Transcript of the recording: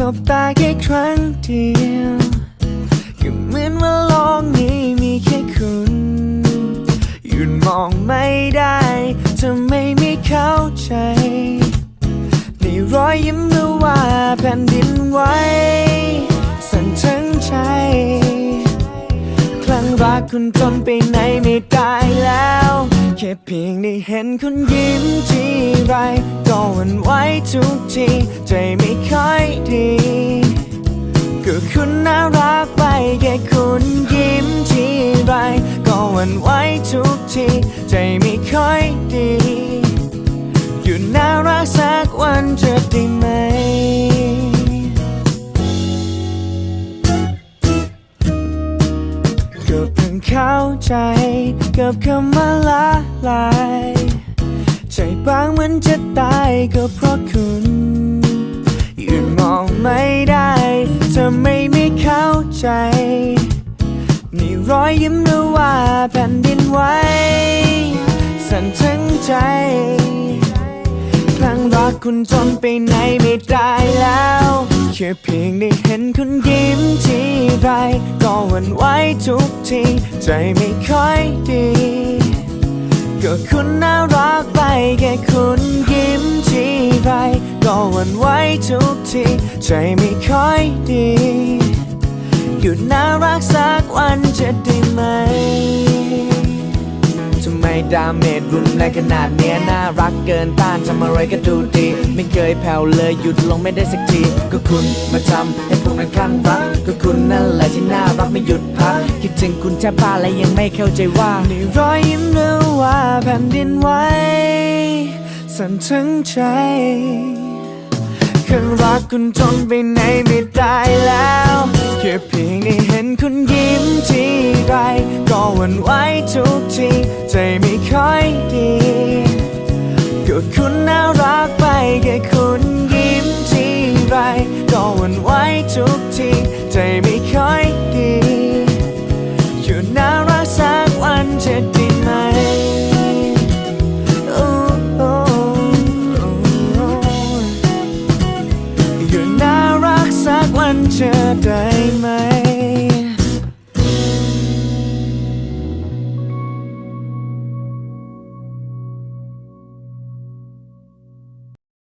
ตบตาแค่ครั้งเดียวก็เหมือนว่าโลกนี้มีแค่คุณหยุดมองไม่ได้จะไม่มีเข้าใจ ในรอยยิ้มหรือว่าแผ่นดินไหวสั่นทั้งใจคลั่งรักคุณจนไปไหนไม่ได้แล้วแค่เพียงได้เห็นคุณยิ้มทีไรก็หวั่นไหวทุกที ใจไม่ค่อย ก็หวันไหวทุกที ใจไม่ค่อยดี อยู่น่ารักสักวันจะได้ไหมก็เพิ่งเข้าใจกับคำว่าละลายใจบางเหมันจะตายก็เพราะคุณยุดมองไม่ได้เธอไม่ม่เข้าใจ นี่รอยยิ้มหรือว่าแผ่นดินไหวสั่นทั้งใจครั้งรักคุณจนไปไหนไม่ได้แล้ว แค่เพียงได้เห็นคุณยิ้มทีไร ก็หวั่นไหวทุกที ใจไม่ค่อยดี ก็คุณน่ารักไปแค่คุณยิ้มทีไร ก็หวั่นไหวทุกที ใจไม่ค่อยดี ยุดน่ารักสักวันจะได้ไหม ทำไมดาเมจรุนแรงขนาดเนี้ยน่ารักเกินต้านทำอะไรก็ดูดี ไม่เคยแผ่วเลยหยุดลงไม่ได้สักที ก็คุณมาทำให้ผมนั้นคลั่งรัก ก็คุณนั่นแหละที่น่ารักไม่หยุดพัก คิดถึงคุณแทบบ้าและยังไม่เข้าใจว่านี่รอยยิ้มหรือว่าแผ่นดินไหวสั่นทั้งใจแค่รักคุณจนไปไหนไม่ได้แล้ว ค่เพียงได้เห็นคุณยิ้มทีไรก็หวั่นไหวทุกทีใจไม่ค่อยดีก็คุณน่ารักไปแค่คุณยิ้มทีไรก็หวั่นไหวทุกทีใจไม่ค่อยดี ได้ไหม